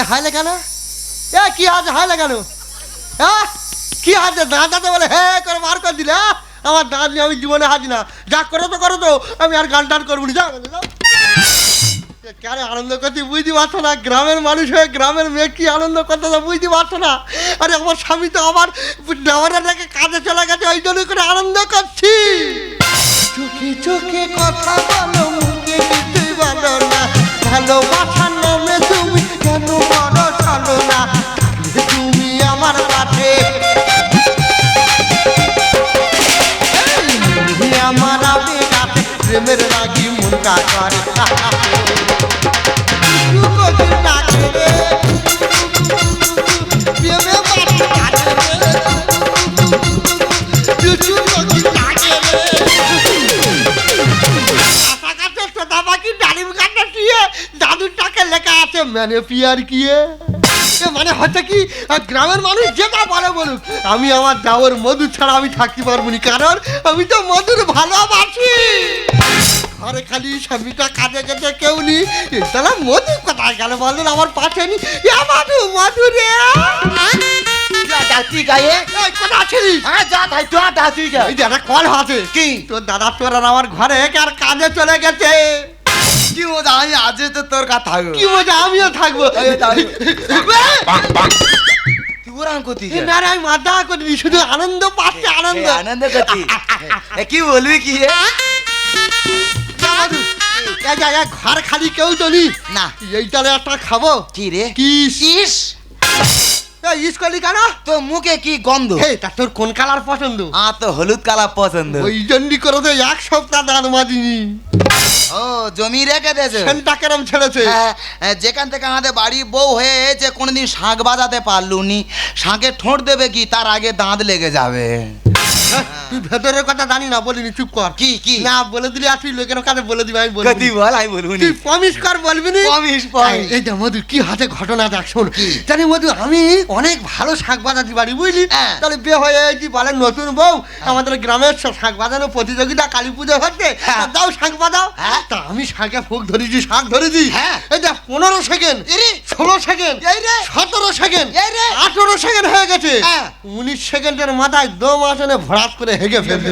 হাইলে কেন? এ, কি আছে হাইলে কেন? হ্যাঁ কি আছে দাঁড়াতে বলে, হে, করে বার করে দিলে? আমার দাঁত নিয়ে আমি জীবনে হাজি না। যা করো তো করো তো, আমি আর গান টান করব না। যা। এ, কেন আনন্দ করতে বুঝতে পারছ না? গ্রামের মানুষ হয়ে গ্রামের মেয়ে কি আনন্দ করতে তো বুঝতে পারছ না? আরে, আমার স্বামী তো আমার নেওয়ারাটাকে কাজে চলে গেছে, ওই জন্য করে আনন্দ করছি। চোখে চোখে কথা বলো, মুখে টাকে লেখা আছে মানে পিয়ার কিয়ে মানে হচ্ছে কি গ্রামের মানুষ যেটা বলে বলুক আমি আমার দাওর মধু ছাড়া আমি থাকতে পারব না, কারণ আমি তো মধুর ভালোবাসি। ঘরে খালি স্বামীটা কাজে গেছে কেউ নি তাহলে মধু কোথায় গেল বলেন আমার পাশে নি? এ মধু মধু রে। গায়ে? আছিস? হ্যাঁ যা তাই এই কল কি? তোর দাদা তোর আর আমার ঘরে আর কাজে চলে গেছে। কি মজা আমি আজে তো তোর কথা থাকব। কি মজা আমিও থাকব। শুধু আনন্দ পাচ্ছে আনন্দ। আনন্দ কি বলবি কি এই এই ঘর খালি কেউ তো নি। এইটারে একটা খাব? কি রে? কিস। কিস? ইস করলি কেন? তো মুখে কি গন্ধ? হে তা তোর কোন কালার পছন্দ? আ তো হলুদ কালা পছন্দ। ওই জন্যই করে তো এক সপ্তাহ দাঁত মাদিনি ও জমি রেখে দিয়েছে। সেনটা কেরম ছেড়েছে? হ্যাঁ, হ্যাঁ, যেখান থেকে আমাদের বাড়ি বউ হয়ে যে কোনোদিন শাঁখ বাজাতে পারলুনি। শাঁখে ঠোঁট দেবে কি তার আগে দাঁত লেগে যাবে। তুই ভেতরের কথা জানি না বলিনি চুপ কর কি কি না বলে দিলি আর তুই লোকের কাছে বলে দিবি আমি বলি বল আমি বলব তুই প্রমিস কর বলবি নি প্রমিস, প্রমিস। এই যে মধু কি হাতে ঘটনা দেখ শোন জানি মধু আমি অনেক ভালো শাক বাজাতে পারি বুঝলি হ্যাঁ। তাহলে বিয়ে হয়ে কি বলে নতুন বউ আমাদের গ্রামের শাক বাজানো প্রতিযোগিতা কালী পুজো হচ্ছে হ্যাঁ। দাও শাক বাজাও হ্যাঁ। তা আমি শাকে ফুক ধরেছি শাক ধরেছি হ্যাঁ। এই দেখ পনেরো সেকেন্ড। ষোলো সেকেন্ড এই রে। সতেরো সেকেন্ড এই রে। আঠেরো সেকেন্ড হয়ে গেছে হ্যাঁ। উনিশ সেকেন্ডের মাথায় দম আসনে ভরাট করে হেগে ফেলতে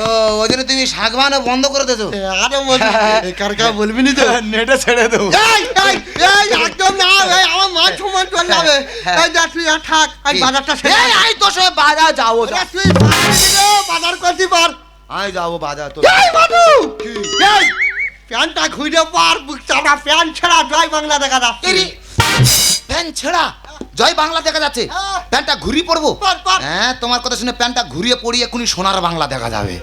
ও ওই জন্য তুমি শাঁখ বন্ধ করে দিয়েছ? আরে এ কার কার বলবি নি তো? নেটে ছেড়ে দেবো। এই এই এই একদম না এই আমার মান সম্মান চলে যাবে। হ্যাঁ। এই দেখ তুই আর থাক আমি বাজারটা শেষ এই আই তো সে বাজার যাব ওরে তুই বাজারে বাজার করতে পার। আমি যাব বাজার তো এই বাবু! এই প্যান্টটা ঘুরে পার বুক চাপড়া প্যান্ট ছেড়া জয় বাংলা দেখা যাচ্ছে। প্যান্ট ছেঁড়া? জয় বাংলা দেখা যাচ্ছে। প্যান্টটা ঘুরিয়ে পড়ব। হ্যাঁ তোমার কথা শুনে প্যান্টটা ঘুরিয়ে পড়িয়ে এখনই সোনার বাংলা দেখা যাবে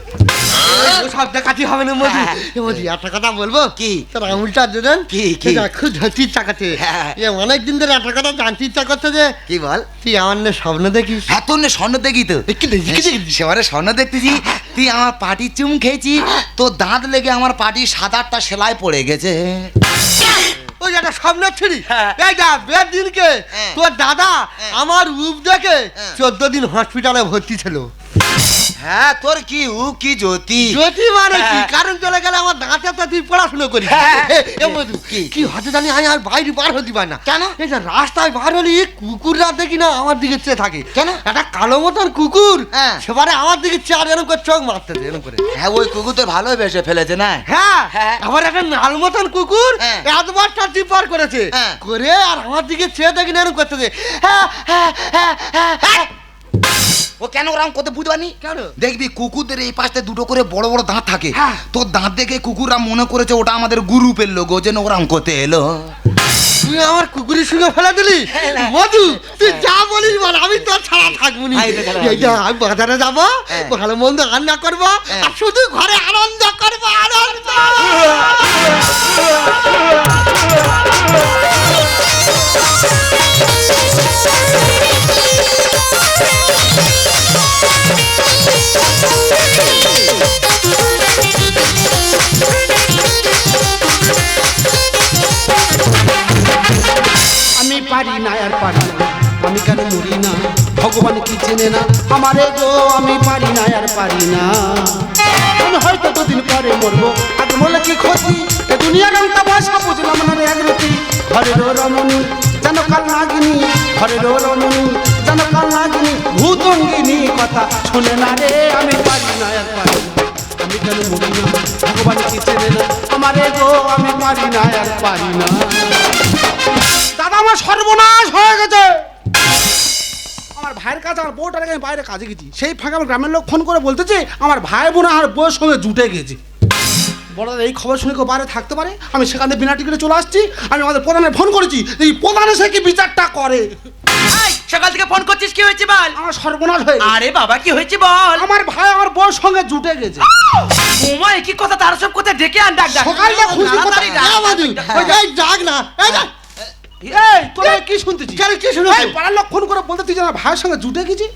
সব দেখাতে হবে না মধু হ্যাঁ। মধু একটা কথা বলব কি? তোর আঙুলটা দেন কি, কি? খুব ধরতে ইচ্ছা করছে হ্যাঁ। এ অনেক দিন ধরে একটা কথা জানতে ইচ্ছা করছে যে কি বল তুই আমার নিয়ে স্বপ্ন দেখিস হ্যাঁ তোর নে স্বর্ণ দেখি তো সেবারে স্বর্ণ দেখতেছি তুই আমার পাটি চুম খেয়েছি তোর দাঁত লেগে আমার পাটি সাত আটটা সেলাই পড়ে গেছে ওই একটা স্বপ্ন ছিড়ি হ্যাঁ। এই যা বিয়ের দিনকে হ্যাঁ। তোর দাদা হ্যাঁ। আমার রূপ দেখে। চোদ্দ দিন হসপিটালে ভর্তি ছিল হ্যাঁ তোর কি উ কি জ্যোতি জ্যোতি মানে কি হ্যাঁ। কারণ চলে গেলে আমার দাঁতে তো তুই পড়াশুনো হ্যাঁ। কি? কি হতে জানি আমি আর বাইরে বার হতে পারি না কেন? এই যে রাস্তায় বার হলি কুকুররা দেখি না আমার দিকে চেয়ে থাকে কেন? একটা কালো মতন কুকুর হ্যাঁ। সেবারে আমার দিকে চেয়ার এরকম করে চোখ মারতে এরকম করে হ্যাঁ ওই কুকুর তো ভালো বেসে ফেলেছে না হ্যাঁ। আবার একটা নাল মতন কুকুর। এতবারটা টিপার করেছে। করে আর আমার দিকে চেয়ে দেখি না এরকম করতেছে হ্যাঁ হ্যাঁ হ্যাঁ হ্যাঁ কেন ওরকম করতে বুঝতে কেন? দেখবি কুকুরদের এই পাশে দুটো করে বড় বড় দাঁত থাকে। হ্যাঁ। তোর দাঁত দেখে কুকুররা মনে করেছে ওটা আমাদের গ্রুপের লোক ও যেন ওরম করতে এলো। তুই আমার কুকুরের সঙ্গে ফেলে দিলি? মধু তুই যা বলিস বল আমি তোর ছাড়া থাকব নি। হ্যাঁ, আমি বাজারে যাব হ্যাঁ। ভালো মন্দ রান্না করব হ্যাঁ। আর শুধু ঘরে আনন্দ করব আনন্দ। মরি না। ভগবান কি চেনে না? আমারে গো, আমি পারি না আর পারি না। হয়তো দুদিন পরে মরবো, আজ বলে কি ক্ষতি? এ দুনিয়া রঙটা ভাষা বুঝলাম না রে এক রতি ঘরের রমণী যেন কাল নাগিনী। ঘরের রমণী যেন কাল নাগিনী। ভূতঙ্গিনী কথা শুনে না রে, আমি পারি না আর পারি না। আমি কেন মরি না? ভগবান কি চেনে না? আমার গো, আমি পারি না আর পারি না। দাদা আমার সর্বনাশ হয়ে গেছে। আমার ভাইয়ের কাছে আমার বউটার আমি বাইরে কাজে গেছি। সেই ফাঁকে আমার গ্রামের লোক ফোন করে বলতেছে আমার ভাই বোন আর বউয়ের সঙ্গে জুটে গেছে। বড় এই খবর শুনে কেউ বাইরে থাকতে পারে? আমি সেখান থেকে বিনা টিকিটে চলে আসছি আমি আমাদের প্রধানের ফোন করেছি এই প্রধান এসে কি বিচারটা করে? সকাল থেকে ফোন করছিস কি হয়েছে বল? আমার সর্বনাশ হয়ে আরে বাবা কি হয়েছে বল? আমার ভাই আমার বউয়ের সঙ্গে জুটে গেছে। ওমা কি কথা তার সব কথা ডেকে আন ডাক ডাক। সকালটা খুশি কথা- ডাক, ওই এই ডাক না এই। তোরা কি শুনতেছিস কেন কি শুনেছিস? এই পাড়ার লোক ফোন করে বলতে তুই ভাইয়ের সঙ্গে জুটে গেছি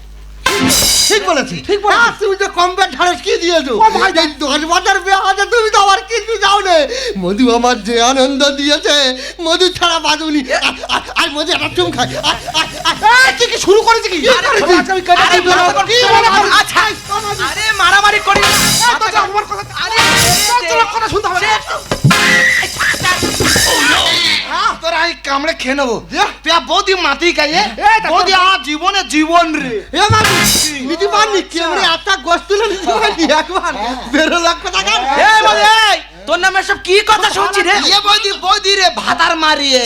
ঠিক বলেছি ঠিক বলেছি। হ্যাঁ, তুমি তো কমপ্লেট ঢাড়স কি দিয়েছ ও ভাই, এই দশ বছর বিয়ে আছে তুমি তো আমার কিছু যাও নে মধু আমার যে আনন্দ দিয়েছে মধু ছাড়া বাজুনি আর মধু একটা চুম খাই তুই কি শুরু করেছিস কি আরে, আরে। মারামারি কি? মনে? আচ্ছা, আরে করি আমার কথা আরে, কথা শুনতে হবে। তোরা আমি কামড়ে খেয়ে নেব। তুই বৌদি মাতি খাইয়ে বৌদি আমার জীবনে জীবন রে। এ মাধু নিতে পারনি কেমন একটা গোস্ত তুলে নিতে পারনি একবার। বেরো লক্ষ টাকা। এই বলে, তোর নামে সব কি কথা শুনছি রে? বৌদি বৌদি রে ভাতার মারিয়ে।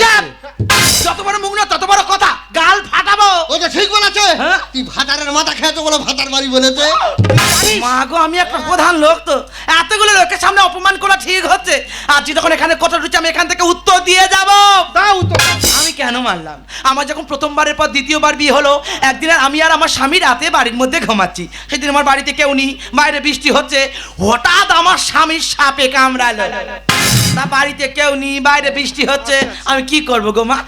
যত বড় মুখ না তত বড় কথা। গাল ফাটাবো। ও তো ঠিক বলেছে। হ্যাঁ? তুই ভাতারের মাথা খেয়েছো বলে ভাতার বাড়ি বলেছে। মা গো আমি একটা প্রধান লোক তো। এতগুলো লোকের সামনে অপমান করা ঠিক হচ্ছে। আর যখন এখানে কথা ঢুকছে আমি এখান থেকে উত্তর দিয়ে যাব। দাও তো আমি কেন মানলাম আমার যখন প্রথমবারের পর দ্বিতীয়বার বিয়ে হলো একদিন আমি আর আমার স্বামী রাতে বাড়ির মধ্যে ঘুমাচ্ছি। সেদিন আমার বাড়িতে কেউ নেই। বাইরে বৃষ্টি হচ্ছে। হঠাৎ আমার স্বামীর সাপে কামড়ালো। তা বাড়িতে কেউ নেই বাইরে বৃষ্টি হচ্ছে। আমি কি করব গো মা?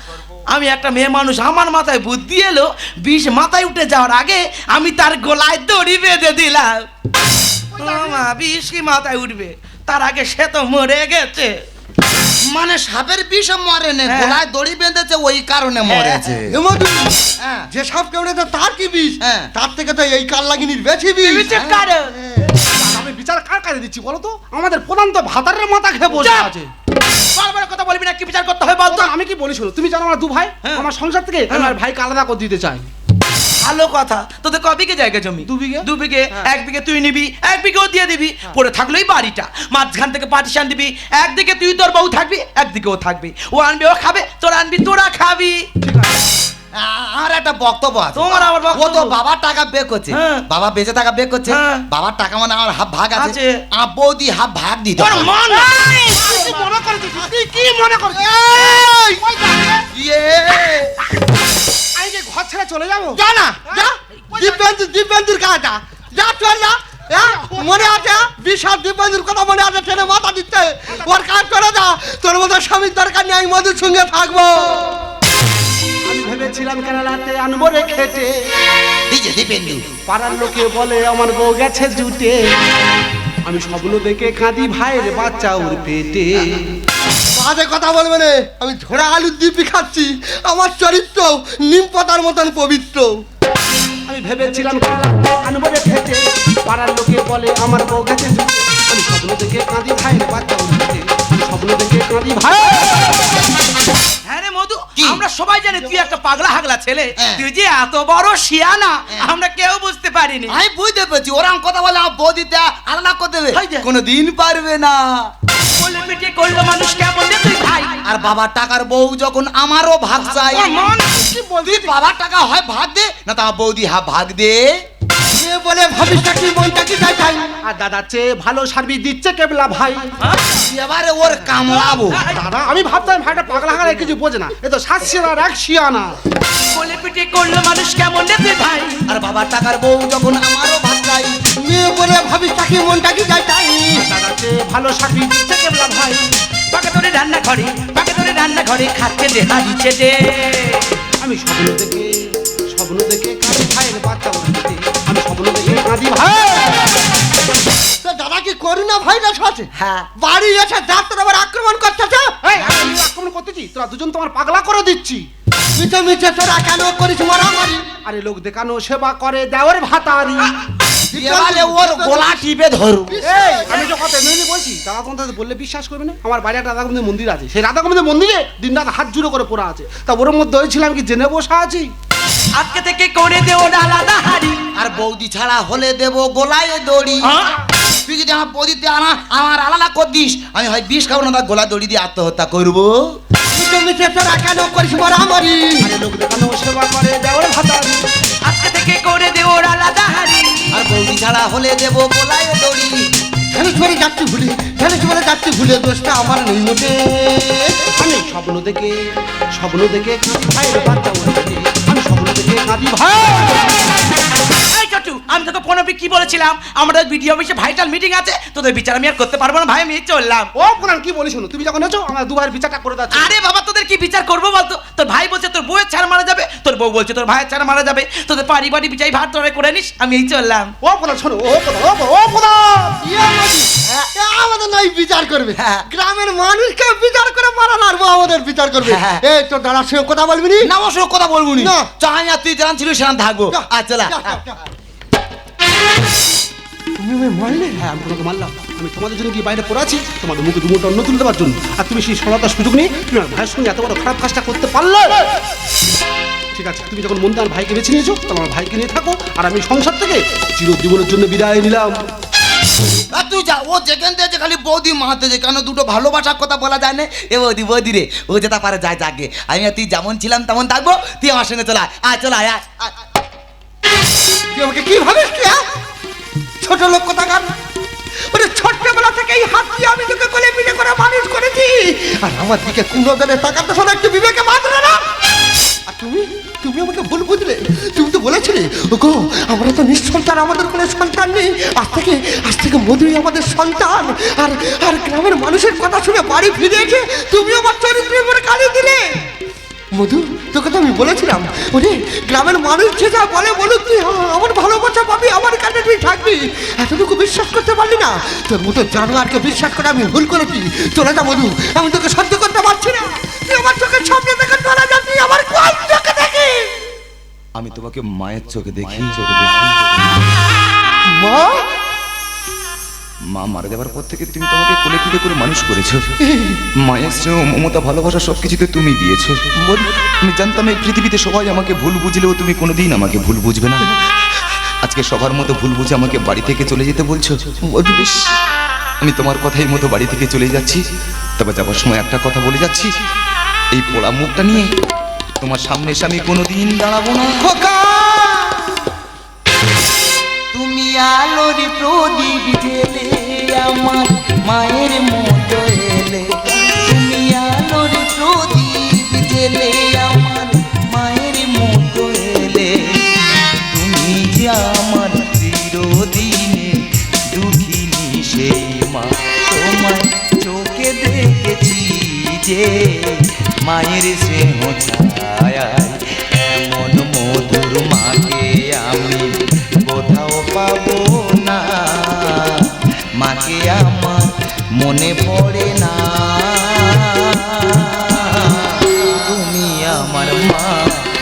আমি একটা মেয়ে মানুষ আমার মাথায় বুদ্ধি এলো বিষ মাথায় উঠে যাওয়ার আগে আমি তার গলায় দড়ি বেঁধে দিলাম। ও মা বিষ কি মাথায় উঠবে? তার আগে সে তো মরে গেছে। মানে সাপের বিষে মরে নে হ্যাঁ। গলায় দড়ি বেঁধেছে ওই কারণে মরেছে। হ্যাঁ। যে সাপ কেমনেছে তার কি বিষ? হ্যাঁ। তার থেকে তো এই কাল্লাগিনীর বেশি বিষ? বিচে কারও। আমি বিচার কার কাছে দিচ্ছি বলো তো? আমাদের প্রধান তো ভাতারের মাথা খেয়ে বসে আছে। বারবার কথা বলবি না কি বিচার করতে হয় বলতো প্রধান, আমি কি বলি শোনো? তুমি জানো আমার দু ভাই হ্যাঁ। আমার সংসার থেকে আমি আমার ভাইকে আলাদা করে দিতে চাই ভালো কথা। তোদের ক বিঘে জায়গা জমি? দু বিঘে। দু বিঘে। হ্যাঁ। এক বিঘে তুই নিবি এক বিঘেও দিয়ে দিবি। পড়ে থাকলোই বাড়িটা। মাঝখান থেকে পার্টিশন দিবি। একদিকে তুই তোর বউ থাকবি একদিকে ও থাকবি। ও আনবি ও খাবে তোর আনবি তোরা খাবি। আ- আর একটা বক্তব্য আছে। তোমার আবার ও তো বাবার টাকা বে করছে। হ্যাঁ। বাবা বেঁচে টাকা বে করছে। হ্যাঁ। বাবার টাকা মানে আমার হাফ ভাগ আছে। আছে। আর বৌদি হাফ ভাগ দিতে তোর হবে। মন! মনে করেছিস? তুই কি মনে করেছিস। ইয়ে! আমি কি ঘর ছেড়ে চলে যাব? যা না যা। দিব্যেন্দু দিব্যেন্দুর কাটা যা। চল না হ্যাঁ? মনে আছে? বিশাল দিব্যেন্দুর কথা মনে আছে? ট্রেনে মাথা দিচ্ছে। ওর কাজ করে যা। তোর মতো স্বামীর দরকার নেই আমি মধুর সঙ্গে থাকব। আমি ভেবেছিলাম কেরালাতে আনব রে খেটে দিছে দীপেন্দু। পাড়ার লোকে বলে আমার বউ গেছে জুটে। আমি স্বপ্ন দেখে কাঁদি ভাইয়ের বাচ্চা ওর পেটে। বাজে কথা বলবে না। আমি ঝোড়া আলুর দিপি খাচ্ছি। আমার চরিত্র নিম পাতার মতন পবিত্র। আমি ভেবেছিলাম রে খেটে পাড়ার লোকে বলে আমার বউ গেছে আমি স্বপ্ন দেখে কাঁদি ভাইয়ের বাচ্চা ওর আমি স্বপ্ন দেখে কাঁদি ভাই হ্যাঁ রে মধু আমরা সবাই জানি তুই একটা পাগলা হাগলা ছেলে। হ্যাঁ। তুই যে এত বড় শিয়ানা আমরা কেউ বুঝতে পারিনি। আমি বুঝতে পেরেছি ওরকম কথা বলে আমার বৌদিতে আলাদা করে দেবে। হাই কোনো দিন পারবে না। করল মানুষ কেমন তুই ভাই। আর বাবার টাকার বউ যখন আমারও ভাগ চাই। মন। বাবার টাকা হয় ভাগ দে না তা বৌদি হা ভাগ দে। বলে ভাবিসটা কি মনটা কি তাই তাই? আর দাদা চেয়ে ভালো সার্ভিস দিচ্ছে কেবলা ভাই। এবারে ওর কামড়াবো। দাদা আমি ভাবতাম ভাইটা পাগলা হাগলা কিছু বোঝে না। এ তো সাতশিয়ানার এক শিয়ানা বলে পিটিয়ে করল মানুষ কেমন রে তুই ভাই? আর বাবার টাকার বউ যখন আমারও ভাগ চাই। মেয়ে বলে ভাবিসটা কি মনটা কি তাই? তাই দাদা চেয়ে ভালো সার্ভিস দিচ্ছে কেবলা ভাই। পাকে ধরে রান্না ঘরে পাকে ধরে রান্না ঘরে খাচ্ছে দে হাড়ি চেটে আমি স্বপ্ন দেখে স্বপ্ন দেখে তো দাদা কি করুণা ভাইরাস আছে হ্যাঁ। বাড়ি এসে ডাক্তার আবার আক্রমণ করতেছে? এই, আমি আক্রমণ করতেছি তোরা দুজন তোমার পাগলা করে দিচ্ছি। মিছে মিছে তোরা কেন করিস মারামারি? আরে লোক দেখানো সেবা করে দেওয়ার ভাতারি। দেওয়ালে ওর গোলা টিপে ধরু। আমি তো কথা এমনি বলছি দাদা তোমাদের বললে বিশ্বাস করবে না? আমার বাইরে একটা রাধা মন্দির আছে। সেই রাধা মন্দিরে দিন রাত হাত জুড়ে করে পড়া আছে। তা ওর মধ্যে হয়েছিলাম কি জেনে বসা আছি? আজকে থেকে করে দেও আলাদা হাড়ি। আর বৌদি ছাড়া হলে দেব গোলায় দড়ি? তুই যদি আমার বৌদিতে আনা আমার আলাদা কর দিস আমি হয় বিষ খাব না তার গোলা দড়ি দিয়ে আত্মহত্যা করব। মিছে মিছে কেন করিস মারামারি লোক দেখানো সেবা করে দেওয়ার ভাতারি। আজকে থেকে করে দেও আলাদা হাড়ি। আর বৌদি ছাড়া হলে দেব গোলায় দড়ি। ধানেশ্বরে যাচ্ছি ভুলে ধানেশ্বরে যাচ্ছি ভুলে দোষটা আমার নেই মোটে। আমি স্বপ্ন দেখে স্বপ্ন দেখে বাচ্চা দেখে কাঁদি ভাই। এই আমি তোকে ফোনে কি বলেছিলাম? আমাদের বিডিও অফিসে ভাইটাল মিটিং আছে তোদের বিচার আমি আর করতে পারব না ভাই আমি চললাম। ও কোরআন কি বলি শোনো? তুমি যখন আছো আমার দুবার বিচারটা করে দাও আরে বাবা তোদের কি বিচার করব বলতো? তোর ভাই বলছে তোর বউয়ের ছাড় মারা যাবে তোর বউ বলছে তোর ভাইয়ের ছাড় মারা যাবে তোদের পারিবারিক বিচার ভাত তোরা করে নিস আমি এই চললাম। ও কোরআন শোনো ও কোরআন ও ও ইয়ে মোদি, আমাদের নয় বিচার করবে। হ্যাঁ। গ্রামের মানুষকে বিচার করে মারান আর আমাদের বিচার করবে। হ্যাঁ। এই তোর দাদার সঙ্গে কথা বলবি নি? না ওর সঙ্গে কথা বলব না। চাই আর তুই যেরান ছিল সেরান থাকব। আচ্ছা। তুমি মারলে? হ্যাঁ আমি তোমাকে মারলাম। আমি তোমাদের জন্য কি বাইরে পড়ে আছি। তোমাদের মুখে দুমুটো অন্ন তুলে দেওয়ার জন্য। আর তুমি সেই সরলতার সুযোগ নিয়ে তুমি আমার ভাইয়ের সঙ্গে এত বড় খারাপ কাজটা করতে পারলে? ঠিক আছে তুমি যখন মন আমার ভাইকে বেছে নিয়েছো তাহলে আমার ভাইকে নিয়ে থাকো। আর আমি সংসার থেকে চিরজীবনের জন্য বিদায় নিলাম। আর তুই যা ও যেখান থেকে যে খালি বৌদি মাহাতে যে কেন দুটো ভালোবাসার কথা বলা যায় না? এ বৌদি বৌদি রে ও যেটা পারে যায় যাকে। আমি আর তুই যেমন ছিলাম তেমন থাকব। তুই আমার সঙ্গে চলা আয় চলা আয় তুই আমাকে কি ভাবিস হ্যাঁ? ছোট লোক কথা কোথাকার? ওরে ছোট্টবেলা থেকে এই হাত দিয়ে আমি তোকে কোলে পিঠে করে মানুষ করেছি। আর আমার দিকে কোনো দিনে তাকাতে শোনা একটু বিবেকে বাঁধলে না। আর তুমি তুমি আমাকে ভুল বুঝলে। তুমি তো বলেছিলে, ওগো, আমরা তো নিঃসন্তান, আমাদের কোনো সন্তান নেই। আজ থেকে আজ থেকে মধুই আমাদের সন্তান। আর আর গ্রামের মানুষের কথা শুনে বাড়ি ফিরে এসে তুমি আমার চরিত্রের উপরে কালি দিলে। মধু তোকে তো আমি বলেছিলাম। ওরে গ্রামের মানুষ যে যা বলে বলুক তুই আ- আমার ভালোবাসা পাবি আমার কাছে তুই থাকবি। এতটুকু বিশ্বাস করতে পারলি না? তোর মতো জানোয়ারকে বিশ্বাস করে আমি ভুল করেছি। চলে যা মধু আমি তোকে সহ্য করতে পারছি না। তুই আমার চোখের সামনে দেখে চলে যা তুই আমার কোন চোখে দেখি। আমি তোমাকে মায়ের চোখে দেখি চোখে দেখি। মা মা মারা যাবার পর থেকে তুমি তোমাকে কোলে পিঠে করে মানুষ করেছ। মায়ের স্নেহ, মমতা, ভালোবাসা সব কিছুতে তুমি দিয়েছ। আমি জানতাম এই পৃথিবীতে সবাই আমাকে ভুল বুঝলেও তুমি কোনোদিন আমাকে ভুল বুঝবে না। আজকে সবার মতো ভুল বুঝে আমাকে বাড়ি থেকে চলে যেতে বলছো। বেশ, আমি তোমার কথাই মতো বাড়ি থেকে চলে যাচ্ছি। তবে যাবার সময় একটা কথা বলে যাচ্ছি। এই পোড়া মুখটা নিয়ে তোমার সামনে এসে আমি কোনোদিন দাঁড়াবো না। খোকা! আলোর প্রদীপ জেলে আমার মায়ের মতো এলে। তুমি আলোর প্রদীপ আমার মায়ের মতো এলে। তুমি যে আমার চিরদিনে দুঃখিনী সেই মা তোমার চোখে দেখেছি যে মায়ের স্নেহ ছায়ায় মনে পড়ে না। তুমি আমার মা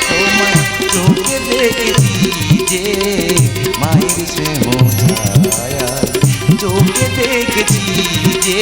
তোমার চোখে দেখেছি যে মায়ের স্নেহ ছায়া। চোখে দেখেছি যে